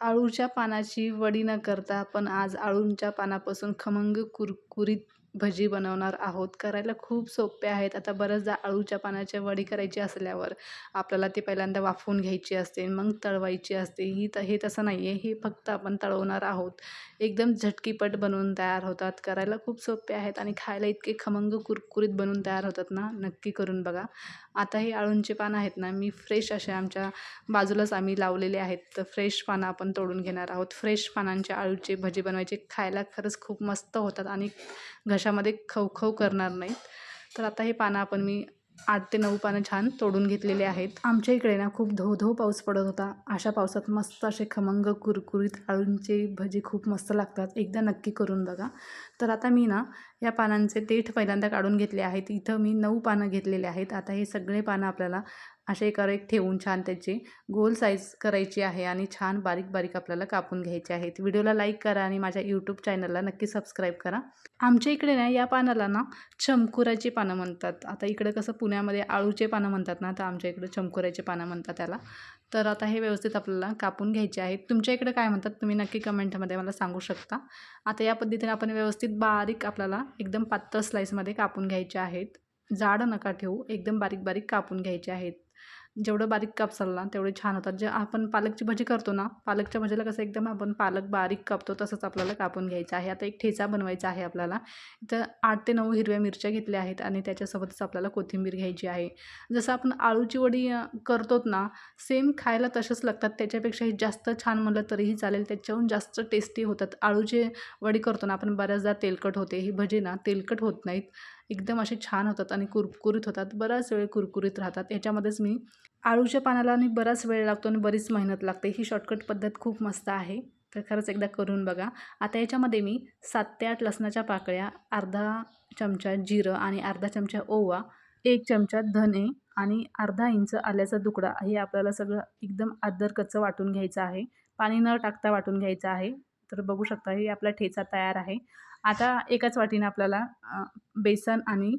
आळूच्या पानाची वडी न करता आपण आज अळूच्या पानापासून खमंग कुरकुरीत भजी बनवणार आहोत. करायला खूप सोपे आहेत. आता बऱ्याचदा आळूच्या पानाच्या वडी करायची असल्यावर आपल्याला ती पहिल्यांदा वाफवून घ्यायची असते मग तळवायची असते. ही त हे तसं नाही आहे हे फक्त आपण तळवणार आहोत. एकदम झटकीपट बनवून तयार होतात. करायला खूप सोपे आहेत आणि खायला इतके खमंग कुरकुरीत बनवून तयार होतात ना नक्की करून बघा. आता हे आळूंचे पानं आहेत ना मी फ्रेश असे आमच्या बाजूलाच आम्ही लावलेले आहेत. तर फ्रेश पानं आपण तोडून घेणार आहोत. फ्रेश पानांच्या आळूचे भजी बनवायचे. खायला खरंच खूप मस्त होतात आणि घ घशामध्ये खवखव करणार नाहीत. तर आता हे पानं आपण मी आठ ते नऊ पानं छान तोडून घेतलेले आहेत. आमच्या इकडे ना खूप धो धो पाऊस पडत होता. अशा पावसात मस्त असे खमंग कुरकुरीत आळूंचे भजी खूप मस्त लागतात. एकदा नक्की करून बघा. तर आता मी ना या पानांचे देठ पहिल्यांदा काढून घेतले आहेत. इथं मी नऊ पानं घेतलेले आहेत. आता हे सगळे पानं आपल्याला असे एकावर एक ठेवून छान त्याची गोल साईज करायची आहे आणि छान बारीक बारीक आपल्याला कापून घ्यायचे आहेत. व्हिडिओला लाईक करा आणि माझ्या यूट्यूब चॅनलला नक्की सबस्क्राईब करा. आमच्या इकडे ना या पानाला ना चमकुराची पानं म्हणतात. आता इकडे कसं पुण्यामध्ये आळूचे पानं म्हणतात ना तर आमच्या इकडे चमकुराचे पानं म्हणतात त्याला. तर आता हे व्यवस्थित आपल्याला कापून घ्यायचे आहेत. तुमच्या इकडे काय म्हणतात तुम्ही नक्की कमेंटमध्ये मला सांगू शकता. आता या पद्धतीने आपण व्यवस्थित बारीक आपल्याला एकदम पातळ स्लाईसमध्ये कापून घ्यायचे आहेत. जाड नका ठेवू एकदम बारीक बारीक कापून घ्यायचे आहेत. जेवढं बारीक कापसाल ना तेवढे छान होतात. जे आपण पालकची भजी करतो ना पालकच्या भजीला कसं एकदम आपण पालक बारीक कापतो तसंच आपल्याला कापून घ्यायचं आहे. आता एक ठेचा बनवायचा आहे आपल्याला. इथं आठ ते नऊ हिरव्या मिरच्या घेतल्या आहेत आणि त्याच्यासोबतच आपल्याला कोथिंबीर घ्यायची आहे. जसं आपण आळूची वडी करतोत ना सेम खायला तसेच लागतात. त्याच्यापेक्षाही जास्त छान म्हणलं तरीही चालेल. त्याच्याहून जास्त टेस्टी होतात. आळूचे वडी करतो ना आपण बऱ्याचदा तेलकट होते. ही भजी ना तेलकट होत नाहीत. एकदम असे छान होतात आणि कुरकुरीत होतात. बराच वेळ कुरकुरीत राहतात. याच्यामध्येच मी आळूच्या पानाला आणि बराच वेळ लागतो आणि बरीच मेहनत लागते. ही शॉर्टकट पद्धत खूप मस्त आहे. तर खरंच एकदा करून बघा. आता याच्यामध्ये मी सात ते आठ लसणाच्या पाकळ्या अर्धा चमचा जिरं आणि अर्धा चमचा ओवा एक चमचा धने आणि अर्धा इंच आल्याचा तुकडा हे आपल्याला सगळं एकदम आदरकच्चं वाटून घ्यायचं आहे. पाणी न टाकता वाटून घ्यायचं आहे. तर बघू शकता हे आपला ठेचा तयार आहे. आता एकाच वाटीने आपल्याला बेसन आणि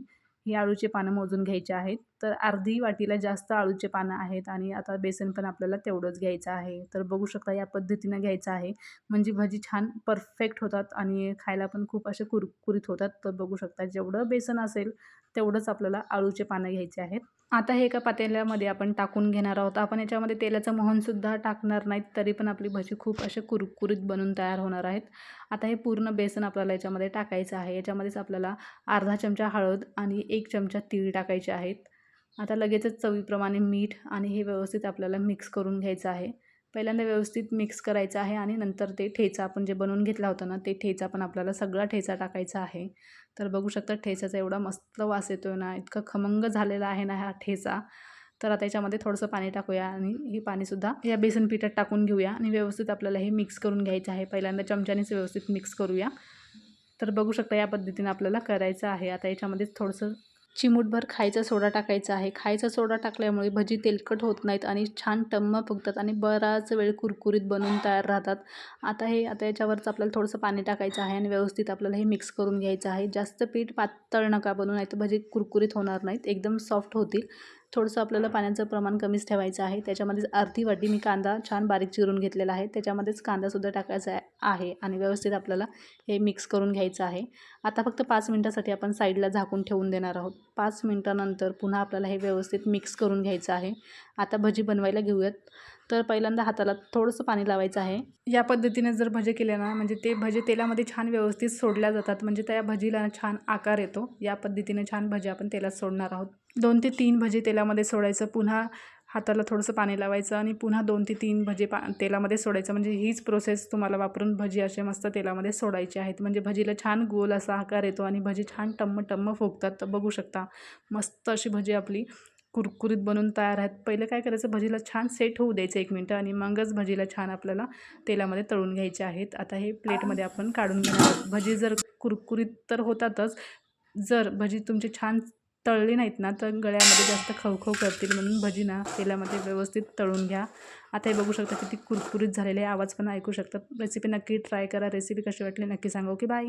ही आळूचे पानं मोजून घ्यायचे आहेत. तर अर्धी वाटीला जास्त आळूचे पानं आहेत आणि आता बेसन पण आपल्याला तेवढंच घ्यायचं आहे. तर बघू शकता या पद्धतीनं घ्यायचं आहे. म्हणजे भजी छान परफेक्ट होतात आणि खायला पण खूप असे कुरकुरीत होतात. तर बघू शकता जेवढं बेसन असेल तेवढंच आपल्याला आळूचे पानं घ्यायचे आहेत. आता हे एका पातेल्यामध्ये आपण टाकून घेणार आहोत. आपण याच्यामध्ये तेलाचं मोहनसुद्धा टाकणार नाहीत तरी पण आपली भजी खूप असे कुरकुरीत बनून तयार होणार आहेत. आता हे पूर्ण बेसन आपल्याला याच्यामध्ये टाकायचं आहे. याच्यामध्येच आपल्याला अर्धा चमचा हळद आणि एक चमचा तीळ टाकायचे आहेत. आता लगेचच चवीप्रमाणे मीठ आणि हे व्यवस्थित आपल्याला मिक्स करून घ्यायचं आहे. पहिल्यांदा व्यवस्थित मिक्स करायचं आहे आणि नंतर ते ठेचा आपण जे बनवून घेतला होता ना ते ठेचा पण आपल्याला सगळा ठेचा टाकायचा आहे. तर बघू शकता ठेचाचा एवढा मस्त वास येतो ना इतकं खमंग झालेला आहे ना हा ठेचा. तर आता याच्यामध्ये थोडंसं पाणी टाकूया आणि हे पाणीसुद्धा या बेसन पिठात टाकून घेऊया आणि व्यवस्थित आपल्याला हे मिक्स करून घ्यायचं आहे. पहिल्यांदा चमच्यानेच व्यवस्थित मिक्स करूया. तर बघू शकता या पद्धतीनं आपल्याला करायचं आहे. आता याच्यामध्येच थोडंसं चिमूटभर खायचा सोडा टाकायचा आहे. खायचा सोडा टाकल्यामुळे भजी तेलकट होत नाहीत आणि छान टम्म फुगतात आणि बराच वेळ कुरकुरीत बनून तयार राहतात. आता हे आता याच्यावरच आपल्याला थोडंसं पाणी टाकायचं आहे आणि व्यवस्थित आपल्याला हे मिक्स करून घ्यायचं आहे. जास्त पीठ पातळ नका बनवून नाही तर भजी कुरकुरीत होणार नाहीत. एकदम सॉफ्ट होतील. थोडंसं आपल्याला पाण्याचं प्रमाण कमीच ठेवायचं आहे. त्याच्यामध्येच अर्धी वाटी मी कांदा छान बारीक चिरून घेतलेला आहे. त्याच्यामध्येच कांदासुद्धा टाकायचा आहे आणि व्यवस्थित आपल्याला हे मिक्स करून घ्यायचं आहे. आता फक्त पाच मिनटासाठी आपण साईडला झाकून ठेवून देणार आहोत. पाच मिनटानंतर पुन्हा आपल्याला हे व्यवस्थित मिक्स करून घ्यायचं आहे. आता भजी बनवायला घेऊयात. तर पहिल्यांदा हाताला थोडंसं पाणी लावायचं आहे. या पद्धतीने जर भजे केले ना म्हणजे ते भजे तेलामध्ये छान व्यवस्थित सोडल्या जातात. म्हणजे त्या भजीला छान आकार येतो. या पद्धतीने छान भजे आपण तेलात सोडणार आहोत. दोन ते तीन भजे तेलामध्ये सोडायचं. पुन्हा हाताला थोडंसं पाणी लावायचं आणि पुन्हा दोन ते तीन भजे पा तेलामध्ये सोडायचं. म्हणजे हीच प्रोसेस तुम्हाला वापरून भजी असे मस्त तेलामध्ये सोडायचे आहेत. म्हणजे भजीला छान गोल असा आकार येतो आणि भजी छान टम्म टम्म फुगतात. तर बघू शकता मस्त अशी भजी आपली कुरकुरीत बनून तयार आहेत. पहिलं काय करायचं भजीला छान सेट होऊ द्यायचं एक मिनटं आणि मगच भजीला छान आपल्याला तेलामध्ये तळून घ्यायचे आहेत. आता हे प्लेटमध्ये आपण काढून घेणार भजी जर कुरकुरीत तर होतातच. जर भजी तुमची छान तळली नाहीत ना तर गळ्यामध्ये जास्त खवखव करतील म्हणून भजी ना तेलामध्ये व्यवस्थित तळून घ्या. आता हे बघू शकता किती कुरकुरीत झालेले आवाज पण ऐकू शकतात रेसिपी नक्की ट्राय करा. रेसिपी कशी वाटली नक्की सांगा. Okay bye